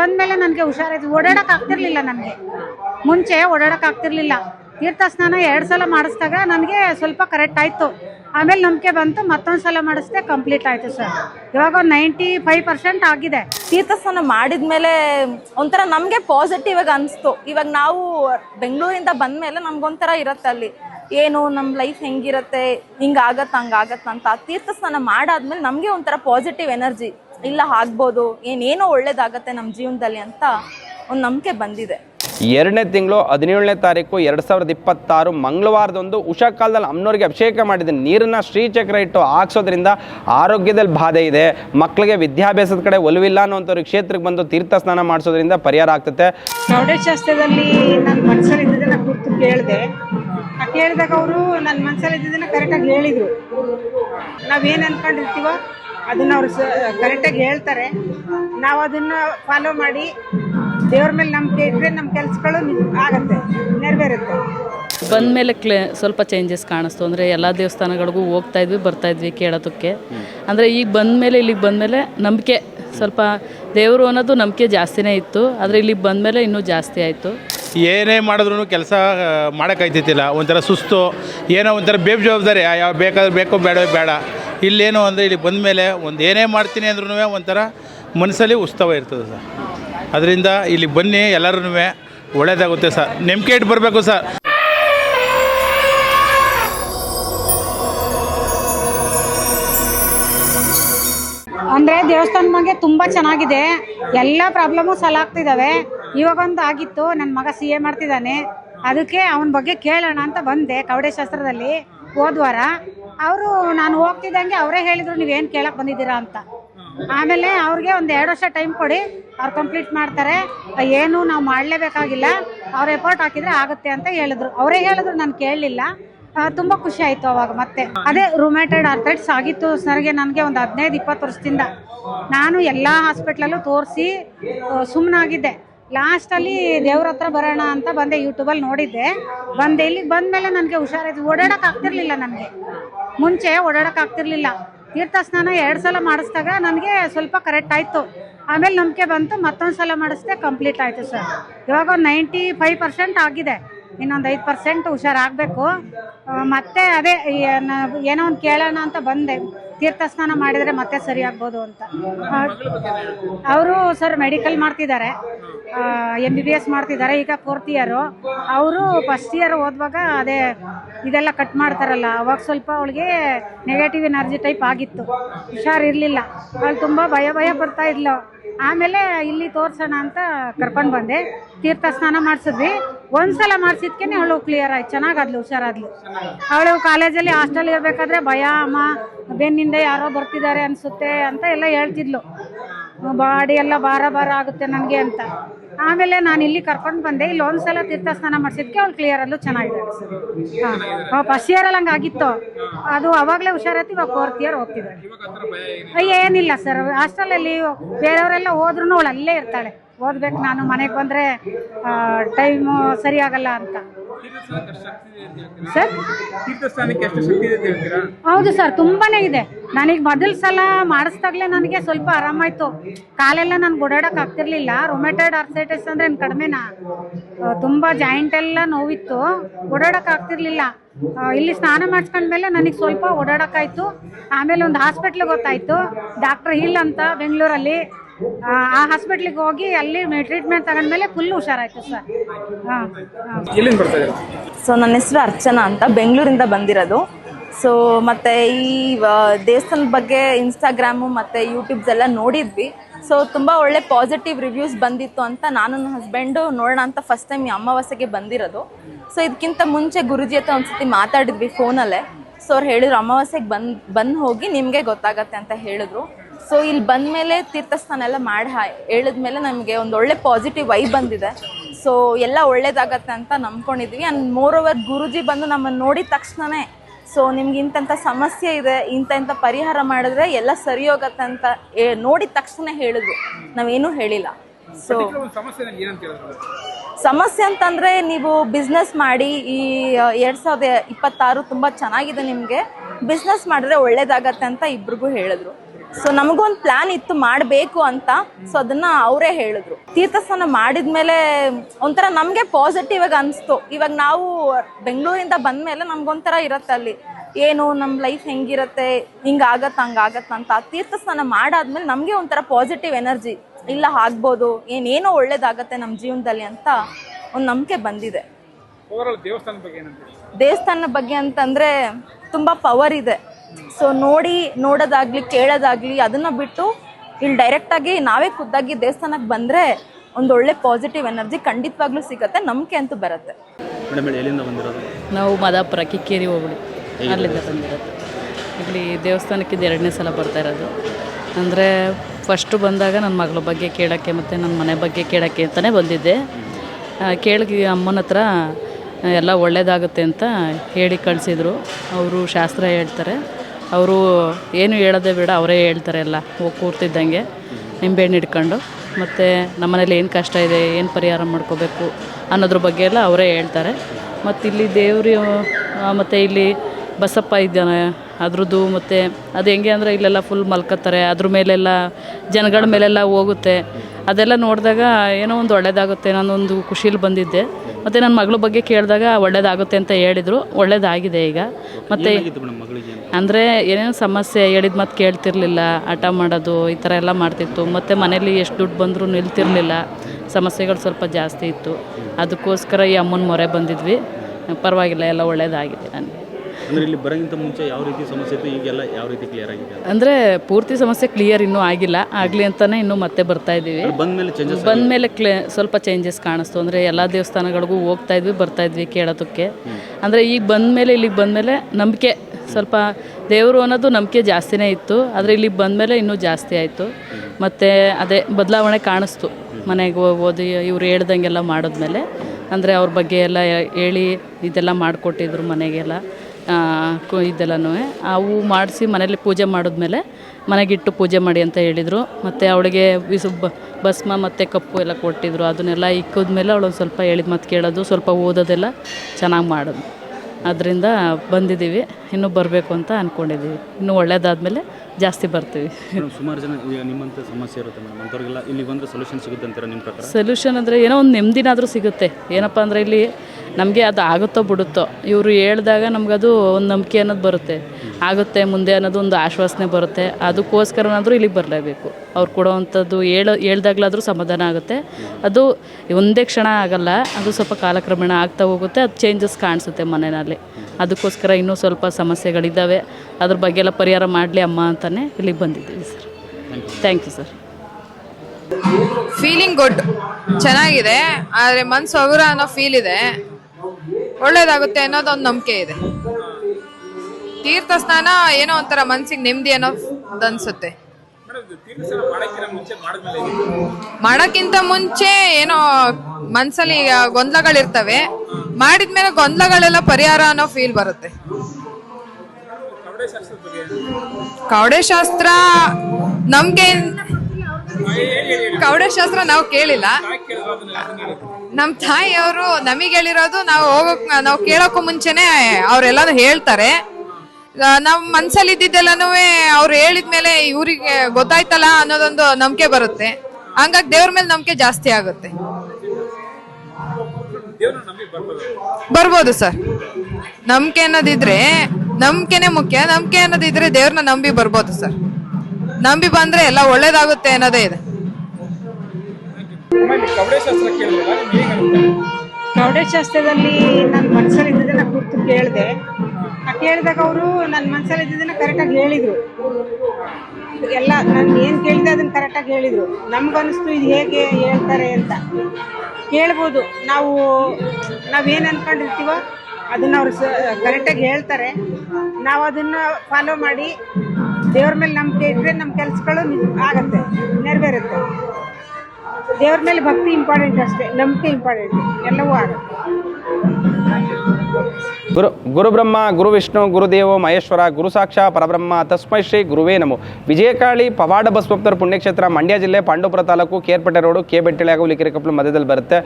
ಬಂದ್ಮೇಲೆ ನನಗೆ ಹುಷಾರಾಯ್ತು ಓಡಾಡಕ್ ಆಗ್ತಿರ್ಲಿಲ್ಲ ನನಗೆ. ಮುಂಚೆ ಓಡಾಡಕ್ ಆಗ್ತಿರ್ಲಿಲ್ಲ. ತೀರ್ಥ ಸ್ನಾನ ಎರಡು ಸಲ ಮಾಡಿಸಿದಾಗ ನನಗೆ ಸ್ವಲ್ಪ ಕರೆಕ್ಟ್ ಆಯಿತು. ಆಮೇಲೆ ನಂಬಿಕೆ ಬಂತು, ಮತ್ತೊಂದು ಸಲ ಮಾಡಿಸ್ದೆ ಕಂಪ್ಲೀಟ್ ಆಯಿತು ಸರ್ ಇವಾಗ ಒಂದು ನೈಂಟಿ ಫೈವ್ ಪರ್ಸೆಂಟ್ ಆಗಿದೆ. ತೀರ್ಥಸ್ನಾನ ಮಾಡಿದ್ಮೇಲೆ ಒಂಥರ ನಮಗೆ ಪಾಸಿಟಿವ್ ಆಗಿ ಅನಿಸ್ತು. ಇವಾಗ ನಾವು ಬೆಂಗಳೂರಿಂದ ಬಂದ್ಮೇಲೆ ನಮ್ಗೊಂಥರ ಇರುತ್ತೆ ಅಲ್ಲಿ. ಏನು ನಮ್ಮ ಲೈಫ್ ಹೆಂಗಿರುತ್ತೆ ಹಿಂಗಾಗತ್ತೆ ಹಂಗಾಗತ್ತೆ ಅಂತ. ತೀರ್ಥಸ್ನಾನ ಮಾಡಾದ್ಮೇಲೆ ನಮಗೆ ಒಂಥರ ಪಾಸಿಟಿವ್ ಎನರ್ಜಿ ಇಲ್ಲ ಆಗ್ಬೋದು ಏನೇನೋ ಒಳ್ಳೇದಾಗತ್ತೆ ನಮ್ಮ ಜೀವನದಲ್ಲಿ ಅಂತ ಒಂದು ನಂಬಿಕೆ ಬಂದಿದೆ. ಎರಡನೇ ತಿಂಗಳು ಹದಿನೇಳನೇ ತಾರೀಕು ಎರಡು ಸಾವಿರದ ಇಪ್ಪತ್ತಾರು ಮಂಗಳವಾರದೊಂದು ಉಷಾ ಕಾಲದಲ್ಲಿ ಅಮ್ಮನವ್ರಿಗೆ ಅಭಿಷೇಕ ಮಾಡಿದ ನೀರನ್ನು ಶ್ರೀಚಕ್ರ ಇಟ್ಟು ಹಾಕ್ಸೋದ್ರಿಂದ ಆರೋಗ್ಯದಲ್ಲಿ ಬಾಧೆ ಇದೆ. ಮಕ್ಕಳಿಗೆ ವಿದ್ಯಾಭ್ಯಾಸದ ಕಡೆ ಒಲವಿಲ್ಲ ಅನ್ನೋಂಥವ್ರಿಗೆ ಕ್ಷೇತ್ರಕ್ಕೆ ಬಂದು ತೀರ್ಥ ಸ್ನಾನ ಮಾಡಿಸೋದ್ರಿಂದ ಪರಿಹಾರ ಆಗ್ತದೆ ಶಾಸ್ತ್ರದಲ್ಲಿ ನನ್ನ ಮನಸ್ಸಲ್ಲಿ ಇದ್ದದನ್ನ ಕೇಳಿದೆ. ಕೇಳಿದಾಗ ಅವರು ನನ್ನ ಮನಸ್ಸಲ್ಲಿ ಇದ್ದದನ್ನ ಕರೆಕ್ಟಾಗಿ ಹೇಳಿದರು. ನಾವೇನು ಅನ್ಕೊಂಡಿರ್ತೀವೋ ಅದನ್ನ ಅವರು ಕರೆಕ್ಟಾಗಿ ಹೇಳ್ತಾರೆ. ನಾವು ಅದನ್ನ ಫಾಲೋ ಮಾಡಿ ದೇವ್ರ ಮೇಲೆ ನಂಬಿಕೆ ಇಟ್ಟರೆ ನಮ್ಮ ಕೆಲಸಗಳು ಆಗುತ್ತೆ ನೆರವೇರುತ್ತೆ. ಬಂದಮೇಲೆ ಕ್ಲೇ ಸ್ವಲ್ಪ ಚೇಂಜಸ್ ಕಾಣಿಸ್ತು. ಅಂದರೆ ಎಲ್ಲ ದೇವಸ್ಥಾನಗಳಿಗೂ ಹೋಗ್ತಾ ಇದ್ವಿ ಬರ್ತಾ ಇದ್ವಿ ಕೇಳೋದಕ್ಕೆ. ಅಂದರೆ ಈಗ ಬಂದಮೇಲೆ ಇಲ್ಲಿಗೆ ಬಂದ ಮೇಲೆ ನಂಬಿಕೆ ಸ್ವಲ್ಪ ದೇವರು ಅನ್ನೋದು ನಂಬಿಕೆ ಜಾಸ್ತಿನೇ ಇತ್ತು. ಆದರೆ ಇಲ್ಲಿಗೆ ಬಂದಮೇಲೆ ಇನ್ನೂ ಜಾಸ್ತಿ ಆಯಿತು. ಏನೇ ಮಾಡಿದ್ರು ಕೆಲಸ ಮಾಡೋಕ್ಕಾಯ್ತಿತ್ತಿಲ್ಲ ಒಂಥರ ಸುಸ್ತು. ಏನೋ ಒಂಥರ ಬೇಬ್ ಜವಾಬ್ದಾರಿ. ಯಾವ ಬೇಕಾದ್ರೆ ಬೇಕೋ ಬೇಡ ಬೇಡ. ಇಲ್ಲೇನು ಅಂದರೆ ಇಲ್ಲಿ ಬಂದ ಮೇಲೆ ಒಂದು ಏನೇ ಮಾಡ್ತೀನಿ ಅಂದ್ರೂ ಒಂಥರ ಮನಸ್ಸಲ್ಲಿ ಉತ್ಸವ ಇರ್ತದೆ ಸರ್. ಅದರಿಂದ ಇಲ್ಲಿ ಬನ್ನಿ ಎಲ್ಲರೂ ಒಳ್ಳೇದಾಗುತ್ತೆ ಸರ್. ನೆಮ್ಕೆ ಇಟ್ಟು ಬರಬೇಕು ಸರ್. ಅಂದ್ರೆ ದೇವಸ್ಥಾನ ಮಗೆ ತುಂಬಾ ಚೆನ್ನಾಗಿದೆ. ಎಲ್ಲ ಪ್ರಾಬ್ಲಮ್ಮು ಸಾಲ್ವ್ ಆಗ್ತಿದಾವೆ. ಇವಾಗೊಂದು ಆಗಿತ್ತು. ನನ್ನ ಮಗ ಸಿ ಎ ಮಾಡ್ತಿದ್ದಾನೆ. ಅದಕ್ಕೆ ಅವನ ಬಗ್ಗೆ ಕೇಳೋಣ ಅಂತ ಬಂದೆ ಕವಡೆ ಶಾಸ್ತ್ರದಲ್ಲಿ ಹೋದ್ವಾರ ಅವರು ನಾನು ಹೋಗ್ತಿದ್ದಂಗೆ ಅವರೇ ಹೇಳಿದ್ರು ನೀವೇನು ಕೇಳಕ್ ಬಂದಿದ್ದೀರಾ ಅಂತ. ಆಮೇಲೆ ಅವ್ರಿಗೆ ಒಂದು ಎರಡು ವರ್ಷ ಟೈಮ್ ಕೊಡಿ, ಅವ್ರು ಕಂಪ್ಲೀಟ್ ಮಾಡ್ತಾರೆ. ಏನು ನಾವು ಮಾಡಲೇಬೇಕಾಗಿಲ್ಲ, ಅವ್ರು ಎಫರ್ಟ್ ಹಾಕಿದ್ರೆ ಆಗುತ್ತೆ ಅಂತ ಹೇಳಿದ್ರು. ಅವರೇ ಹೇಳಿದ್ರು, ನಾನು ಕೇಳಲಿಲ್ಲ ತುಂಬ ಖುಷಿ ಆಯ್ತು ಅವಾಗ ಮತ್ತೆ. ಅದೇ ರುಮೇಟೆಡ್ ಆರ್ಥೈಟ್ಸ್ ಆಗಿತ್ತು ಸರ್ಗೆ ನನಗೆ ಒಂದು ಹದಿನೈದು, ಇಪ್ಪತ್ತು ವರ್ಷದಿಂದ. ನಾನು ಎಲ್ಲ ಹಾಸ್ಪಿಟ್ಲಲ್ಲೂ ತೋರಿಸಿ ಸುಮ್ಮನಾಗಿದ್ದೆ ಲಾಸ್ಟಲ್ಲಿ ದೇವ್ರ ಹತ್ರ ಬರೋಣ ಅಂತ ಬಂದೆ ಯೂಟ್ಯೂಬಲ್ಲಿ ನೋಡಿದ್ದೆ. ಬಂದೆ, ಇಲ್ಲಿಗೆ ಬಂದಮೇಲೆ ನನಗೆ ಹುಷಾರಾಯಿತು. ಓಡಾಡೋಕ್ಕಾಗ್ತಿರ್ಲಿಲ್ಲ ನನಗೆ. ಮುಂಚೆ ಓಡಾಡಕ್ ಆಗ್ತಿರ್ಲಿಲ್ಲ. ತೀರ್ಥ ಸ್ನಾನ ಎರಡು ಸಲ ಮಾಡಿಸ್ದಾಗ ನನಗೆ ಸ್ವಲ್ಪ ಕರೆಕ್ಟ್ ಆಯಿತು. ಆಮೇಲೆ ನಂಬಿಕೆ ಬಂತು ಮತ್ತೊಂದು ಸಲ ಮಾಡಿಸ್ದೆ ಕಂಪ್ಲೀಟ್ ಆಯಿತು ಸರ್. ಇವಾಗ ನೈಂಟಿ ಫೈವ್ ಪರ್ಸೆಂಟ್ ಆಗಿದೆ. ಇನ್ನೊಂದು ಐದು ಪರ್ಸೆಂಟ್ ಹುಷಾರಾಗಬೇಕು. ಮತ್ತೆ ಅದೇ ಏನೋ ಒಂದು ಕೇಳೋಣ ಅಂತ ಬಂದೆ. ತೀರ್ಥ ಸ್ನಾನ ಮಾಡಿದರೆ ಮತ್ತೆ ಸರಿ ಆಗ್ಬೋದು ಅಂತ ಅವರು ಸರ್ ಮೆಡಿಕಲ್ ಮಾಡ್ತಿದ್ದಾರೆ. ಎಂ ಬಿ ಬಿ ಎಸ್ ಮಾಡ್ತಿದ್ದಾರೆ ಈಗ ಫೋರ್ತ್ ಇಯರು ಅವರು ಫಸ್ಟ್ ಇಯರ್ ಓದುವಾಗ ಅದೇ ಇದೆಲ್ಲ ಕಟ್ ಮಾಡ್ತಾರಲ್ಲ, ಅವಾಗ ಸ್ವಲ್ಪ ಅವಳಿಗೆ ನೆಗೆಟಿವ್ ಎನರ್ಜಿ ಟೈಪ್ ಆಗಿತ್ತು. ಹುಷಾರಿರಲಿಲ್ಲ ಅವಳು ತುಂಬ ಭಯ ಭಯ ಬರ್ತಾ ಇದ್ಲು. ಆಮೇಲೆ ಇಲ್ಲಿ ತೋರ್ಸೋಣ ಅಂತ ಕರ್ಕೊಂಡು ಬಂದೆ. ತೀರ್ಥ ಸ್ನಾನ ಮಾಡಿಸಿದ್ವಿ. ಒಂದ್ಸಲ ಮಾಡಿಸಿದ್ಕೇನೆ ಅವಳು ಕ್ಲಿಯರ್ ಆಯ್ತು. ಚೆನ್ನಾಗಾದ್ಲು, ಹುಷಾರಾದ್ಲು. ಅವಳು ಕಾಲೇಜಲ್ಲಿ ಹಾಸ್ಟೆಲ್ ಇರಬೇಕಾದ್ರೆ ಭಯ, ಅಮ್ಮ, ಬೆನ್ನಿಂದ ಯಾರೋ ಬರ್ತಿದ್ದಾರೆ ಅನ್ಸುತ್ತೆ ಅಂತ ಎಲ್ಲ ಹೇಳ್ತಿದ್ಲು. ಬಾಡಿ ಎಲ್ಲ ಭಾರ ಭಾರ ಆಗುತ್ತೆ ನನಗೆ ಅಂತ. ಆಮೇಲೆ ನಾನು ಇಲ್ಲಿ ಕರ್ಕೊಂಡು ಬಂದೆ. ಇಲ್ಲಿ ಒಂದ್ಸಲ ತೀರ್ಥ ಸ್ನಾನ ಮಾಡಿಸಿದ್ಕೆ ಅವ್ಳು ಕ್ಲಿಯರ್ ಅಲ್ಲೂ ಚೆನ್ನಾಗಿದ್ದಾಳೆ ಸರ್ ಹಾಂ ಫಸ್ಟ್ ಇಯರ್ ಅಲ್ಲಿ ಹಂಗಾಗಿತ್ತು ಅದು ಅವಾಗಲೇ ಹುಷಾರತ್ತಿ ಇವಾಗ ಫೋರ್ತ್ ಇಯರ್ ಹೋಗ್ತಿದ್ದಾಳೆ. ಅಯ್ಯ, ಏನಿಲ್ಲ ಸರ್ ಹಾಸ್ಟೆಲಲ್ಲಿ ಬೇರೆಯವರೆಲ್ಲ ಹೋದ್ರೂ ಅವಳು ಅಲ್ಲೇ ಇರ್ತಾಳೆ. ಓದ್ಬೇಕು ನಾನು ಮನೆಗೆ ಬಂದರೆ ಟೈಮು ಸರಿ ಆಗಲ್ಲ ಅಂತ. ಸರ್ ಹೌದು ಸರ್ ತುಂಬಾನೇ ಇದೆ. ನನಗೆ ಮೊದಲ ಸಲ ಮಾಡಿಸ್ದಾಗ್ಲೇ ನನಗೆ ಸ್ವಲ್ಪ ಆರಾಮಾಯ್ತು ಕಾಲೆಲ್ಲ ನಾನು ಓಡಾಡಕ್ ಆಗ್ತಿರ್ಲಿಲ್ಲ. ರೊಮೆಟೆಡ್ ಆರ್ಸೈಟಿಸ್ ಅಂದ್ರೆ ಏನು ಕಡಿಮೆನಾ? ತುಂಬ ಜಾಯಿಂಟ್ ಎಲ್ಲ ನೋವಿತ್ತು. ಓಡಾಡಕ್ಕೆ ಆಗ್ತಿರ್ಲಿಲ್ಲ. ಇಲ್ಲಿ ಸ್ನಾನ ಮಾಡಿಸ್ಕೊಂಡ್ಮೇಲೆ ನನಗೆ ಸ್ವಲ್ಪ ಓಡಾಡಕ್ಕಾಯ್ತು ಆಮೇಲೆ ಒಂದು ಹಾಸ್ಪಿಟ್ಲಿಗೆ ಗೊತ್ತಾಯ್ತು. ಡಾಕ್ಟರ್ ಹಿಲ್ ಅಂತ ಬೆಂಗಳೂರಲ್ಲಿ. ಆ, ಹಾಸ್ಪಿಟ್ಲಿಗೆ ಹೋಗಿ ಅಲ್ಲಿ ಟ್ರೀಟ್ಮೆಂಟ್ ತಗೊಂಡ್ಮೇಲೆ ಫುಲ್ ಹುಷಾರಾಯ್ತು ಸರ್ ಹಾಂ ಸೊ ನನ್ನ ಹೆಸರು ಅರ್ಚನಾ ಅಂತ. ಬೆಂಗಳೂರಿಂದ ಬಂದಿರೋದು. ಸೊ ಮತ್ತು ಈ ದೇವಸ್ಥಾನದ ಬಗ್ಗೆ ಇನ್ಸ್ಟಾಗ್ರಾಮು ಮತ್ತು ಯೂಟ್ಯೂಬ್ಸ್ ಎಲ್ಲ ನೋಡಿದ್ವಿ. ಸೊ ತುಂಬ ಒಳ್ಳೆ ಪಾಸಿಟಿವ್ ರಿವ್ಯೂಸ್ ಬಂದಿತ್ತು ಅಂತ ನಾನು ನನ್ನ ಹಸ್ಬೆಂಡು ನೋಡೋಣ ಅಂತ ಫಸ್ಟ್ ಟೈಮ್ ಈ ಅಮಾವಾಸ್ಯೆಗೆ ಬಂದಿರೋದು. ಸೊ ಇದಕ್ಕಿಂತ ಮುಂಚೆ ಗುರುಜಿ ಹತ್ರ ಒಂದ್ಸತಿ ಮಾತಾಡಿದ್ವಿ ಫೋನಲ್ಲೇ ಸೊ ಅವ್ರು ಹೇಳಿದ್ರು ಅಮಾವಾಸ್ಯೆಗೆ ಬಂದು ಬಂದು ಹೋಗಿ ನಿಮಗೆ ಗೊತ್ತಾಗತ್ತೆ ಅಂತ ಹೇಳಿದ್ರು. ಸೊ ಇಲ್ಲಿ ಬಂದಮೇಲೆ ತೀರ್ಥಸ್ಥಾನ ಎಲ್ಲ ಮಾಡಿ ಹೇಳಿದ್ಮೇಲೆ ನಮಗೆ ಒಂದು ಒಳ್ಳೆ ಪಾಸಿಟಿವ್ ವೈ ಬಂದಿದೆ. ಸೊ ಎಲ್ಲ ಒಳ್ಳೇದಾಗತ್ತೆ ಅಂತ ನಂಬ್ಕೊಂಡಿದ್ವಿ. ಆ್ಯಂಡ್ ಮೋರ್ ಓವರ್ ಗುರುಜಿ ಬಂದು ನಮ್ಮನ್ನು ನೋಡಿದ ತಕ್ಷಣನೇ ಸೊ ನಿಮ್ಗೆ ಇಂಥ ಸಮಸ್ಯೆ ಇದೆ ಇಂಥ ಇಂಥ ಪರಿಹಾರ ಮಾಡಿದ್ರೆ ಎಲ್ಲ ಸರಿ ಹೋಗತ್ತೆ ಅಂತ ನೋಡಿದ ತಕ್ಷಣ ಹೇಳಿದ್ರು. ನಾವೇನು ಹೇಳಿಲ್ಲ. ಸೊ ಸಮಸ್ಯೆ ಅಂತಂದರೆ ನೀವು ಬಿಸ್ನೆಸ್ ಮಾಡಿ ಈ ಎರಡ್ ಸಾವಿರದ ಇಪ್ಪತ್ತಾರು ತುಂಬಾ ಚೆನ್ನಾಗಿದೆ ನಿಮ್ಗೆ. ಬಿಸ್ನೆಸ್ ಮಾಡಿದ್ರೆ ಒಳ್ಳೇದಾಗತ್ತೆ ಅಂತ ಇಬ್ರಿಗೂ ಹೇಳಿದ್ರು. ಸೊ ನಮಗೊಂದು ಪ್ಲಾನ್ ಇತ್ತು ಮಾಡಬೇಕು ಅಂತ. ಸೊ ಅದನ್ನ ಅವರೇ ಹೇಳಿದ್ರು. ತೀರ್ಥಸ್ಥಾನ ಮಾಡಿದ್ಮೇಲೆ ಒಂಥರ ನಮಗೆ ಪಾಸಿಟಿವ್ ಆಗಿ ಅನಿಸ್ತು. ಇವಾಗ ನಾವು ಬೆಂಗಳೂರಿಂದ ಬಂದ್ಮೇಲೆ ನಮ್ಗೊಂಥರ ಇರತ್ತೆ ಅಲ್ಲಿ. ಏನು ನಮ್ಮ ಲೈಫ್ ಹೆಂಗಿರತ್ತೆ ಹಿಂಗಾಗತ್ತ ಹಂಗಾಗತ್ತ ಅಂತ. ತೀರ್ಥಸ್ಥಾನ ಮಾಡಾದ್ಮೇಲೆ ನಮಗೆ ಒಂಥರ ಪಾಸಿಟಿವ್ ಎನರ್ಜಿ ಇಲ್ಲ ಆಗ್ಬೋದು. ಏನೇನೋ ಒಳ್ಳೇದಾಗತ್ತೆ ನಮ್ಮ ಜೀವನದಲ್ಲಿ ಅಂತ ಒಂದು ನಂಬಿಕೆ ಬಂದಿದೆ. ದೇವಸ್ಥಾನದ ಬಗ್ಗೆ ಅಂತಂದ್ರೆ ತುಂಬಾ ಪವರ್ ಇದೆ. ಸೊ ನೋಡಿ ನೋಡೋದಾಗ್ಲಿ ಕೇಳೋದಾಗ್ಲಿ ಅದನ್ನ ಬಿಟ್ಟು ಇಲ್ಲಿ ಡೈರೆಕ್ಟಾಗಿ ನಾವೇ ಖುದ್ದಾಗಿ ದೇವಸ್ಥಾನಕ್ಕೆ ಬಂದ್ರೆ ಒಂದು ಒಳ್ಳೆ ಪಾಸಿಟಿವ್ ಎನರ್ಜಿ ಖಂಡಿತವಾಗ್ಲೂ ಸಿಗುತ್ತೆ ನಂಬಿಕೆ ಅಂತೂ ಬರುತ್ತೆ. ನಾವು ಮಾದಾಪುರ ಕಿಕ್ಕೇರಿ ಹೋಗ್ಬಿಡಿ ಅಲ್ಲಿಂದ ಬಂದಿರೋದು. ಇಲ್ಲಿ ದೇವಸ್ಥಾನಕ್ಕೆ ಇದು ಎರಡನೇ ಸಲ ಬರ್ತಾ ಇರೋದು. ಅಂದರೆ ಫಸ್ಟು ಬಂದಾಗ ನನ್ನ ಮಗಳ ಬಗ್ಗೆ ಕೇಳೋಕ್ಕೆ ಮತ್ತು ನನ್ನ ಮನೆ ಬಗ್ಗೆ ಕೇಳೋಕ್ಕೆ ಅಂತಲೇ ಬಂದಿದ್ದೆ. ಕೇಳಿ ಅಮ್ಮನ ಹತ್ರ ಎಲ್ಲ ಒಳ್ಳೇದಾಗುತ್ತೆ ಅಂತ ಹೇಳಿ ಕಳಿಸಿದ್ರು. ಅವರು ಶಾಸ್ತ್ರ ಹೇಳ್ತಾರೆ. ಅವರು ಏನು ಹೇಳೋದೇ ಬೇಡ, ಅವರೇ ಹೇಳ್ತಾರೆ ಎಲ್ಲ. ಹೋಗಿ ಕೂರ್ತಿದ್ದಂಗೆ ನಿಂಬೆಹಣ್ಣು ಹಿಡ್ಕೊಂಡು. ಮತ್ತು ನಮ್ಮನೇಲಿ ಏನು ಕಷ್ಟ ಇದೆ, ಏನು ಪರಿಹಾರ ಮಾಡ್ಕೋಬೇಕು ಅನ್ನೋದ್ರ ಬಗ್ಗೆ ಎಲ್ಲ ಅವರೇ ಹೇಳ್ತಾರೆ. ಮತ್ತು ಇಲ್ಲಿ ದೇವ್ರಿ ಮತ್ತು ಇಲ್ಲಿ ಬಸಪ್ಪ ಇದ್ದಾನೆ. ಅದ್ರದ್ದು ಮತ್ತು ಅದು ಹೆಂಗೆ ಅಂದರೆ ಇಲ್ಲೆಲ್ಲ ಫುಲ್ ಮಲ್ಕೋತಾರೆ ಅದ್ರ ಮೇಲೆಲ್ಲ ಜನಗಳ ಮೇಲೆಲ್ಲ ಹೋಗುತ್ತೆ. ಅದೆಲ್ಲ ನೋಡಿದಾಗ ಏನೋ ಒಂದು ಒಳ್ಳೇದಾಗುತ್ತೆ. ನಾನೊಂದು ಖುಷಿಲಿ ಬಂದಿದ್ದೆ. ಮತ್ತು ನನ್ನ ಮಗಳ ಬಗ್ಗೆ ಕೇಳಿದಾಗ ಒಳ್ಳೇದಾಗುತ್ತೆ ಅಂತ ಹೇಳಿದರು. ಒಳ್ಳೇದಾಗಿದೆ ಈಗ. ಮತ್ತು ಅಂದರೆ ಏನೇನು ಸಮಸ್ಯೆ ಹೇಳಿದ ಮತ್ತೆ ಕೇಳ್ತಿರ್ಲಿಲ್ಲ ಹಠ ಮಾಡೋದು ಈ ಥರ ಎಲ್ಲ ಮಾಡ್ತಿತ್ತು. ಮತ್ತು ಮನೇಲಿ ಎಷ್ಟು ದುಡ್ಡು ಬಂದರೂ ನಿಲ್ತಿರ್ಲಿಲ್ಲ. ಸಮಸ್ಯೆಗಳು ಸ್ವಲ್ಪ ಜಾಸ್ತಿ ಇತ್ತು. ಅದಕ್ಕೋಸ್ಕರ ಈ ಅಮ್ಮನ ಮೊರೆ ಬಂದಿದ್ವಿ. ಪರವಾಗಿಲ್ಲ ಎಲ್ಲ ಒಳ್ಳೇದಾಗಿದೆ ನನಗೆ. ಅಂದ್ರೆ ಇಲ್ಲಿ ಬರೋಕ್ಕಿಂತ ಮುಂಚೆ ಯಾವ ರೀತಿ ಸಮಸ್ಯೆ ಇತ್ತು? ಈಗೆಲ್ಲ ಯಾವ ರೀತಿ ಕ್ಲಿಯರ್ ಆಗಿದೆ ಅಂದರೆ ಪೂರ್ತಿ ಸಮಸ್ಯೆ ಕ್ಲಿಯರ್ ಇನ್ನೂ ಆಗಿಲ್ಲ. ಆಗಲಿ ಅಂತಲೇ ಇನ್ನೂ ಮತ್ತೆ ಬರ್ತಾ ಇದ್ದೀವಿ. ಬಂದ ಮೇಲೆ ಚೇಂಜಸ್ ಬಂದ ಮೇಲೆ ಕ್ಲೇ ಸ್ವಲ್ಪ ಚೇಂಜಸ್ ಕಾಣಿಸ್ತು. ಅಂದರೆ ಎಲ್ಲ ದೇವಸ್ಥಾನಗಳಿಗೂ ಹೋಗ್ತಾ ಇದ್ವಿ ಬರ್ತಾ ಇದ್ವಿ ಕೇಳೋದಕ್ಕೆ. ಅಂದರೆ ಈಗ ಬಂದಮೇಲೆ ಇಲ್ಲಿಗೆ ಬಂದಮೇಲೆ ನಂಬಿಕೆ ಸ್ವಲ್ಪ ದೇವರು ಅನ್ನೋದು ನಂಬಿಕೆ ಜಾಸ್ತಿನೇ ಇತ್ತು, ಆದರೆ ಇಲ್ಲಿಗೆ ಬಂದಮೇಲೆ ಇನ್ನೂ ಜಾಸ್ತಿ ಆಯಿತು. ಮತ್ತು ಅದೇ ಬದಲಾವಣೆ ಕಾಣಿಸ್ತು. ಮನೆಗೆ ಓದಿ ಇವ್ರು ಹೇಳ್ದಂಗೆಲ್ಲ ಮಾಡಿದ್ಮೇಲೆ, ಅಂದರೆ ಅವ್ರ ಬಗ್ಗೆ ಎಲ್ಲ ಹೇಳಿ ಇದೆಲ್ಲ ಮಾಡಿಕೊಟ್ಟಿದ್ರು ಮನೆಗೆಲ್ಲ ಇದೆಲ್ಲನೂ. ಅವು ಮಾಡಿಸಿ ಮನೇಲಿ ಪೂಜೆ ಮಾಡಿದ್ಮೇಲೆ ಮನೆಗಿಟ್ಟು ಪೂಜೆ ಮಾಡಿ ಅಂತ ಹೇಳಿದರು. ಮತ್ತು ಅವಳಿಗೆ ಬ- ಭಸ್ಮ ಮತ್ತು ಕಪ್ಪು ಎಲ್ಲ ಕೊಟ್ಟಿದ್ರು. ಅದನ್ನೆಲ್ಲ ಇಕ್ಕಿದ್ಮೇಲೆ ಅವಳು ಸ್ವಲ್ಪ ಹೇಳಿದ ಮತ್ತು ಕೇಳೋದು, ಸ್ವಲ್ಪ ಓದೋದೆಲ್ಲ ಚೆನ್ನಾಗಿ ಮಾಡೋದು ಅದರಿಂದ ಬಂದಿದ್ದೀವಿ. ಇನ್ನೂ ಬರಬೇಕು ಅಂತ ಅಂದ್ಕೊಂಡಿದ್ದೀವಿ ಇನ್ನೂ ಒಳ್ಳೇದಾದ್ಮೇಲೆ ಜಾಸ್ತಿ ಬರ್ತೀವಿ. ಸುಮಾರು ಜನ ಈಗ ನಿಮ್ಮಂಥ ಸಮಸ್ಯೆ ಇರುತ್ತೆ ಮೇಡಮ್. ಅಂಥವ್ರಿಗೆಲ್ಲ ಇಲ್ಲಿ ಬಂದರೆ ಸೊಲ್ಯೂಷನ್ ಸಿಗುತ್ತೆ ಅಂತೀರಾ ನಿಮ್ಮ ಪ್ರಕಾರ? ಸೊಲ್ಯೂಷನ್ ಅಂದರೆ ಏನೋ ಒಂದು ನೆಮ್ಮದಿನಾದರೂ ಸಿಗುತ್ತೆ. ಏನಪ್ಪ ಅಂದರೆ ಇಲ್ಲಿ ನಮಗೆ ಅದು ಆಗುತ್ತೋ ಬಿಡುತ್ತೋ, ಇವರು ಹೇಳಿದಾಗ ನಮಗದು ಒಂದು ನಂಬಿಕೆ ಅನ್ನೋದು ಬರುತ್ತೆ. ಆಗುತ್ತೆ, ಮುಂದೆ ಅನ್ನೋದು ಒಂದು ಆಶ್ವಾಸನೆ ಬರುತ್ತೆ. ಅದಕ್ಕೋಸ್ಕರನಾದರೂ ಇಲ್ಲಿಗೆ ಬರಲೇಬೇಕು. ಅವ್ರು ಕೊಡೋವಂಥದ್ದು ಹೇಳೋ, ಹೇಳ್ದಾಗ್ಲಾದರೂ ಸಮಾಧಾನ ಆಗುತ್ತೆ. ಅದು ಒಂದೇ ಕ್ಷಣ ಆಗಲ್ಲ, ಅದು ಸ್ವಲ್ಪ ಕಾಲಕ್ರಮೇಣ ಆಗ್ತಾ ಹೋಗುತ್ತೆ, ಅದು ಚೇಂಜಸ್ ಕಾಣಿಸುತ್ತೆ ಮನೆಯಲ್ಲಿ. ಅದಕ್ಕೋಸ್ಕರ ಇನ್ನೂ ಸ್ವಲ್ಪ ಸಮಸ್ಯೆಗಳಿದ್ದಾವೆ. ಅದ್ರ ಬಗ್ಗೆ ಎಲ್ಲ ಪರಿಹಾರ ಮಾಡಲಿ ಅಮ್ಮ ಅಂತಲೇ ಇಲ್ಲಿಗೆ ಬಂದಿದ್ದೀವಿ sir. Thank you sir feeling good ಚೆನ್ನಾಗಿದೆ, ಆದರೆ ಮನ್ಸು ಹಗುರ ಅನ್ನೋ ಫೀಲ್ ಇದೆ. ಒಳ್ಳೇದಾಗುತ್ತೆ ಅನ್ನೋದೊಂದು ನಂಬಿಕೆ ಇದೆ. ತೀರ್ಥ ಸ್ನಾನ ಏನೋ ಒಂಥರ ಮನ್ಸಿಗೆ ನೆಮ್ಮದಿ ಅನ್ನೋದು ಅನ್ಸುತ್ತೆ ಮಾಡಕ್ಕಿಂತ ಮುಂಚೆ ಏನೋ ಮನ್ಸಲ್ಲಿ ಗೊಂದಲಗಳಿರ್ತವೆ. ಮಾಡಿದ್ಮೇಲೆ ಗೊಂದಲಗಳೆಲ್ಲ ಪರಿಹಾರ ಅನ್ನೋ ಫೀಲ್ ಬರುತ್ತೆ. ಕೌಡೆ ಶಾಸ್ತ್ರ ನಮ್ಗೆ ಕವಡೆ ಶಾಸ್ತ್ರ ನಾವು ಕೇಳಿಲ್ಲ. ಯಾಕೆ ತಾಯಿ. ನಮ್ ತಾಯಿಯವರು ನಮಗೆ ಹೇಳಿರೋದು ನಾವು ಹೋಗಕ್, ನಾವು ಕೇಳೋಕ್ಕೂ ಮುಂಚೆನೆ ಅವರೆಲ್ಲನೂ ಹೇಳ್ತಾರೆ. ನಮ್ಮ ನಾವ್ ಮನ್ಸಲ್ಲಿ ಇದ್ದಿದ್ದೆಲ್ಲನೂ ಅವ್ರು ಹೇಳಿದ್ಮೇಲೆ ಇವ್ರಿಗೆ ಗೊತ್ತಾಯ್ತಲ್ಲ ಅನ್ನೋದೊಂದು ನಂಬಿಕೆ ಬರುತ್ತೆ. ಹಂಗಾಗಿ ದೇವ್ರ ಮೇಲೆ ನಂಬಿಕೆ ಜಾಸ್ತಿ ಆಗುತ್ತೆ. ಬರ್ಬೋದು ಸರ್. ನಂಬಿಕೆ ಅನ್ನೋದಿದ್ರೆ, ನಂಬಿಕೆನೆ ಮುಖ್ಯ. ನಂಬಿಕೆ ಅನ್ನೋದಿದ್ರೆ ದೇವ್ರನ್ನ ನಂಬಿ ಬರ್ಬೋದು ಸರ್. ನಂಬಿ ಬಂದ್ರೆ ಎಲ್ಲ ಒಳ್ಳೇದಾಗುತ್ತೆ ಅನ್ನೋದೇ ಇದೆ. ಕವಡೆ ಶಾಸ್ತ್ರ ಶಾಸ್ತ್ರದಲ್ಲಿ ನನ್ನ ಮನಸ್ಸಲ್ಲಿ ಇದ್ದದನ್ನ ಕೂತು ಕೇಳಿದೆ. ಆ ಕೇಳಿದಾಗ ಅವರು ನನ್ನ ಮನಸ್ಸಲ್ಲಿ ಇದ್ದದನ್ನ ಕರೆಕ್ಟಾಗಿ ಹೇಳಿದರು. ಎಲ್ಲ, ನಾನು ಏನು ಕೇಳಿದೆ ಅದನ್ನ ಕರೆಕ್ಟಾಗಿ ಹೇಳಿದರು. ನಮ್ಗನ್ನಿಸ್ತು ಇದು ಹೇಗೆ ಹೇಳ್ತಾರೆ ಅಂತ. ಕೇಳ್ಬೋದು. ನಾವು ನಾವೇನು ಅನ್ಕೊಂಡಿರ್ತೀವೋ ಅದನ್ನ ಅವರು ಕರೆಕ್ಟಾಗಿ ಹೇಳ್ತಾರೆ. ನಾವು ಅದನ್ನ ಫಾಲೋ ಮಾಡಿ ದೇವ್ರ ಮೇಲೆ ನಂಬಿಕೆ ಇಟ್ಟರೆ ನಮ್ಮ ಕೆಲಸಗಳು ಆಗತ್ತೆ, ನೆರವೇರುತ್ತೆ. ದೇವ್ರ ಮೇಲೆ ಭಕ್ತಿ ಇಂಪಾರ್ಟೆಂಟ್ ಅಷ್ಟೇ ನಂಬಿಕೆ ಇಂಪಾರ್ಟೆಂಟ್ ಎಲ್ಲವೂ ಆಗುತ್ತೆ. ಗುರು, ಗುರುಬ್ರಹ್ಮ ಗುರು ವಿಷ್ಣು ಗುರುದೇವೋ, ಮಹೇಶ್ವರ ಗುರು ಸಾಕ್ಷಾ ಪರಬ್ರಹ್ಮ, ತಸ್ಮೈ ಶ್ರೀ ಗುರುವೇ ನಮೋ. ವಿಜಯಕಾಳಿ, ಪವಾಡ ಬಸವಪ್ತರ ಪುಣ್ಯಕ್ಷೇತ್ರ, ಮಂಡ್ಯ ಜಿಲ್ಲೆ, ಪಾಂಡುಪುರ ತಾಲೂಕು ಕೇರ್ಪೇಟೆ ರೋಡು ಕೆ ಬೆಟ್ಟಳೆ ಹಾಗೂ ಲಿಕೆರೆ ಮಧ್ಯದಲ್ಲಿ ಬರುತ್ತೆ.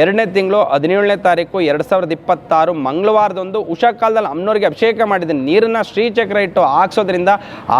ಎರಡನೇ ತಿಂಗಳು ಹದಿನೇಳನೇ ತಾರೀಕು ಎರಡು ಸಾವಿರದ ಇಪ್ಪತ್ತಾರು ಮಂಗಳವಾರದೊಂದು ಉಷಾ ಕಾಲದಲ್ಲಿ ಅಮ್ಮನವ್ರಿಗೆ ಅಭಿಷೇಕ ಮಾಡಿದ ನೀರನ್ನು ಶ್ರೀಚಕ್ರ ಇಟ್ಟು ಹಾಕ್ಸೋದ್ರಿಂದ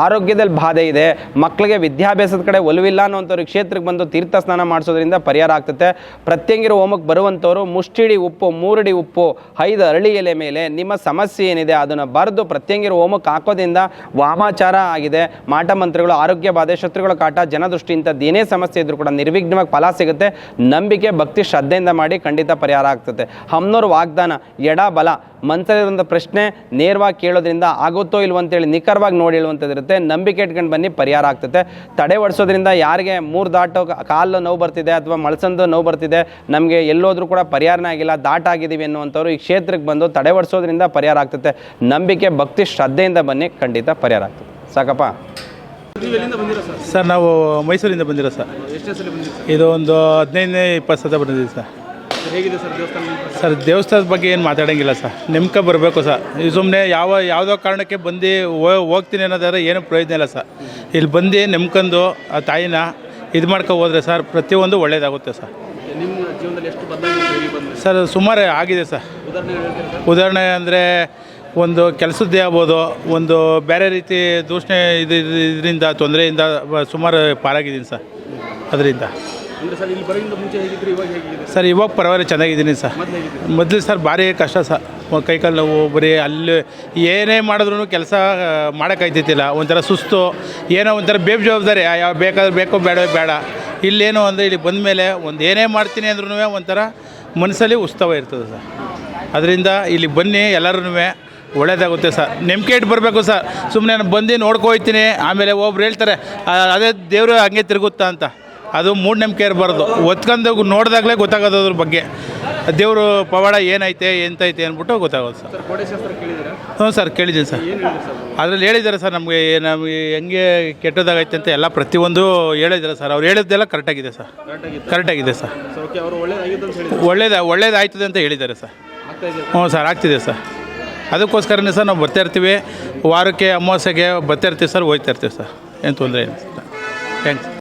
ಆರೋಗ್ಯದಲ್ಲಿ ಬಾಧೆ ಇದೆ. ಮಕ್ಕಳಿಗೆ ವಿದ್ಯಾಭ್ಯಾಸದ ಕಡೆ ಒಲವಿಲ್ಲ ಅನ್ನೋಂಥವ್ರಿಗೆ ಕ್ಷೇತ್ರಕ್ಕೆ ಬಂದು ತೀರ್ಥ ಸ್ನಾನ ಮಾಡಿಸೋದ್ರಿಂದ ಪರಿಹಾರ ಆಗ್ತದೆ. ಪ್ರತ್ಯಂಗಿರ ಹೋಮಕ್ಕೆ ಬರುವಂಥವ್ರು ಮುಷ್ಟಿಡಿ ಉಪ್ಪು, ಮೂರಡಿ ಉಪ್ಪು, ಐದು ಅರಳಿ ಎಲೆ ಮೇಲೆ ನಿಮ್ಮ ಸಮಸ್ಯೆ ಏನಿದೆ ಅದನ್ನು ಬರೆದು ಪ್ರತ್ಯಂಗಿರು ಹೋಮಕ್ಕೆ ಹಾಕೋದ್ರಿಂದ ವಾಮಾಚಾರ ಆಗಿದೆ. ಮಾಟ ಮಂತ್ರಗಳು, ಆರೋಗ್ಯ ಬಾಧೆ, ಶತ್ರುಗಳ ಕಾಟ, ಜನದೃಷ್ಟಿ ಇಂಥದ್ದು ಏನೇ ಸಮಸ್ಯೆ ಇದ್ರೂ ಕೂಡ ನಿರ್ವಿಘ್ನವಾಗಿ ಫಲ ಸಿಗುತ್ತೆ. ನಂಬಿಕೆ, ಭಕ್ತಿ, ಶ್ರದ್ಧೆಯಿಂದ ಮಾಡಿ ಖಂಡಿತ ಪರಿಹಾರ ಆಗ್ತದೆ. ಹಮ್ನೋರು ವಾಗ್ದಾನ, ಎಡ ಬಲ ಮನಸ್ಸಲ್ಲಿರುವಂಥ ಪ್ರಶ್ನೆ ನೇರವಾಗಿ ಕೇಳೋದ್ರಿಂದ ಆಗುತ್ತೋ ಇಲ್ವೋ ಅಂತೇಳಿ ನಿಖರವಾಗಿ ನೋಡಿ ಹೇಳುವಂಥದ್ದು ಇರುತ್ತೆ. ನಂಬಿಕೆ ಇಟ್ಕೊಂಡು ಬನ್ನಿ ಪರಿಹಾರ ಆಗ್ತದೆ. ತಡೆ ಒಡಿಸೋದ್ರಿಂದ ಯಾರಿಗೆ ಮೂರು ದಾಟೋ ಕಾಲು ನೋವು ಬರ್ತಿದೆ ಅಥವಾ ಮಳಸಂದು ನೋವು ಬರ್ತಿದೆ ನಮಗೆ ಎಲ್ಲೋದ್ರೂ ಕೂಡ ಪರಿಹಾರನೇ ಆಗಿಲ್ಲ ದಾಟ ಆಗಿದ್ದೀವಿ ಅನ್ನುವಂಥವ್ರು ಈ ಕ್ಷೇತ್ರಕ್ಕೆ ಬಂದು ತಡೆ ಒಡಿಸೋದ್ರಿಂದ ಪರಿಹಾರ ಆಗ್ತದೆ. ನಂಬಿಕೆ ಭಕ್ತಿ ಶ್ರದ್ಧೆಯಿಂದ ಬನ್ನಿ ಖಂಡಿತ ಪರಿಹಾರ ಆಗ್ತದೆ. ಸಾಕಪ್ಪ. ಸರ್ ನಾವು ಮೈಸೂರಿಂದ ಬಂದಿರೋ ಸರ್. ಇದು ಒಂದು ಹದಿನೈದನೇ ಇಪ್ಪತ್ತು ಸತ ಬಂದಿದ್ದೀವಿ ಸರ್. ಹೇಗಿದೆ ಸರ್ ದೇವಸ್ಥಾನ ಸರ್ ದೇವಸ್ಥಾನದ ಬಗ್ಗೆ ಏನು ಮಾತಾಡೋಂಗಿಲ್ಲ ಸರ್. ನೆಮ್ಕ ಬರಬೇಕು ಸರ್. ಸುಮ್ಮನೆ ಯಾವ ಯಾವುದೋ ಕಾರಣಕ್ಕೆ ಬಂದು ಹೋಗ್ತೀನಿ ಅನ್ನೋದಾದ್ರೆ ಏನು ಪ್ರಯೋಜನ ಇಲ್ಲ ಸರ್. ಇಲ್ಲಿ ಬಂದು ನೆಮ್ಕೊಂಡು ಆ ತಾಯಿನ ಇದು ಮಾಡ್ಕೊ ಹೋದ್ರೆ ಸರ್ ಪ್ರತಿಯೊಂದು ಒಳ್ಳೇದಾಗುತ್ತೆ ಸರ್. ನಿಮ್ಮ ಜೀವನದಲ್ಲಿ ಎಷ್ಟು ಸರ್ ಸುಮಾರು ಆಗಿದೆ ಸರ್. ಉದಾಹರಣೆ ಅಂದರೆ ಒಂದು ಕೆಲಸದ್ದೇ ಆಗ್ಬೋದು ಒಂದು ಬೇರೆ ರೀತಿ ದೂಷಣೆ ಇದು ಇದರಿಂದ ತೊಂದರೆಯಿಂದ ಸುಮಾರು ಪಾರಾಗಿದ್ದೀನಿ ಸರ್. ಅದರಿಂದ. ಅಂದರೆ ಸರ್ ಇಲ್ಲಿ ಬರೋದಿಂದ ಮುಂಚೆ ಹೇಗಿದ್ರು ಇವಾಗ ಹೇಗಿದೆ ಸರ್ ಇವಾಗ ಪರವಾಗಿಲ್ಲ ಚೆನ್ನಾಗಿದ್ದೀನಿ ಸರ್. ಮೊದಲು ಸರ್ ಭಾರಿ ಕಷ್ಟ ಸರ್. ಕೈಕಾಲು ನೋವು ಬರೀ ಅಲ್ಲಿ ಏನೇ ಮಾಡಿದ್ರು ಕೆಲಸ ಮಾಡೋಕ್ಕಾಯ್ತಿತ್ತಿಲ್ಲ ಒಂಥರ ಸುಸ್ತು ಏನೋ ಒಂಥರ ಬೇಬ್ ಜವಾಬ್ದಾರಿ ಯಾವ ಬೇಕಾದ್ರೆ ಬೇಕೋ ಬೇಡ ಬೇಡ. ಇಲ್ಲೇನು ಅಂದರೆ ಇಲ್ಲಿ ಬಂದ ಮೇಲೆ ಒಂದು ಏನೇ ಮಾಡ್ತೀನಿ ಅಂದ್ರೂ ಒಂಥರ ಮನಸ್ಸಲ್ಲಿ ಉತ್ಸವ ಇರ್ತದೆ ಸರ್. ಅದರಿಂದ ಇಲ್ಲಿ ಬನ್ನಿ ಎಲ್ಲರೂ ಒಳ್ಳೇದಾಗುತ್ತೆ ಸರ್. ನಂಬಿಕೆ ಇಟ್ಟು ಬರಬೇಕು ಸರ್. ಸುಮ್ಮನೆ ನಾನು ಬಂದು ನೋಡ್ಕೊಯ್ತೀನಿ ಆಮೇಲೆ ಒಬ್ರು ಹೇಳ್ತಾರೆ ಅದೇ ದೇವರು ಹಂಗೆ ತಿರುಗುತ್ತಾ ಅಂತ. ಅದು ಮೂಢನಂಬಿಕೆ ಇರಬಾರ್ದು. ಒತ್ಕೊಂಡು ನೋಡಿದಾಗಲೇ ಗೊತ್ತಾಗೋದು ಅದ್ರ ಬಗ್ಗೆ. ದೇವರು ಪವಾಡ ಏನೈತೆ ಎಂತೈತೆ ಅಂದ್ಬಿಟ್ಟು ಗೊತ್ತಾಗೋದು ಸರ್. ಹ್ಞೂ ಸರ್ ಕೇಳಿದ್ದೀನಿ ಸರ್. ಅದರಲ್ಲಿ ಹೇಳಿದ್ದಾರೆ ಸರ್ ನಮಗೆ ನಮಗೆ ಹೆಂಗೆ ಕೆಟ್ಟದಾಗೈತೆ ಅಂತ ಎಲ್ಲ ಪ್ರತಿಯೊಂದು ಹೇಳಿದ್ದಾರೆ ಸರ್. ಅವ್ರು ಹೇಳಿದ್ದೆಲ್ಲ ಕರೆಕ್ಟಾಗಿದೆ ಸರ್. ಕರೆಕ್ಟಾಗಿದೆ ಸರ್. ಒಳ್ಳೇದ ಒಳ್ಳೇದಾಯ್ತದೆ ಅಂತ ಹೇಳಿದ್ದಾರೆ ಸರ್. ಹ್ಞೂ ಸರ್ ಆಗ್ತಿದೆ ಸರ್. ಅದಕ್ಕೋಸ್ಕರನೇ ಸರ್ ನಾವು ಬರ್ತಾ ಇರ್ತೀವಿ. ವಾರಕ್ಕೆ ಅಮಾವಾಸ್ಯೆಗೆ ಬರ್ತಾ ಇರ್ತೀವಿ ಸರ್ ಹೋಗ್ತಾ ಇರ್ತೀವಿ ಸರ್. ಏನು ತೊಂದರೆ ಇಲ್ಲ. Sir thanks.